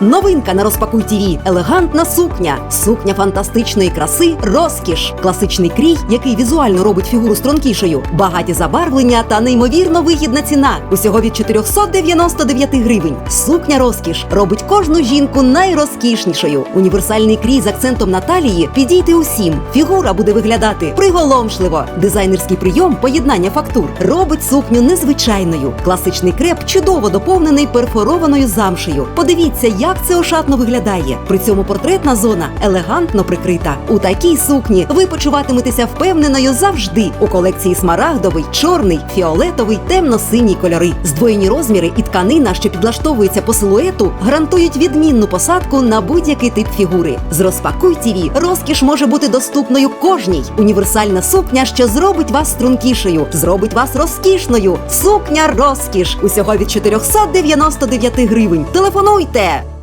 Новинка на розпакуй ТІВІ. Елегантна сукня. Сукня фантастичної краси, розкіш. Класичний крій, який візуально робить фігуру стрункішою. Багаті забарвлення та неймовірно вигідна ціна. Усього від 499 гривень. Сукня розкіш робить кожну жінку найрозкішнішою. Універсальний крій з акцентом на талії підійде усім. Фігура буде виглядати приголомшливо. Дизайнерський прийом поєднання фактур робить сукню незвичайною. Класичний креп чудово доповнений перфорованою замшею. Подивіться, як це ошатно виглядає. При цьому портретна зона елегантно прикрита. У такій сукні ви почуватиметеся впевненою завжди. У колекції смарагдовий, чорний, фіолетовий, темно-синій кольори. Здвоєні розміри і тканина, що підлаштовується по силуету, гарантують відмінну посадку на будь-який тип фігури. З розпакуй ТІВІ розкіш може бути доступною кожній. Універсальна сукня, що зробить вас стрункішою, зробить вас розкішною. Сукня розкіш усього від 499 гривень. Телефонуйте!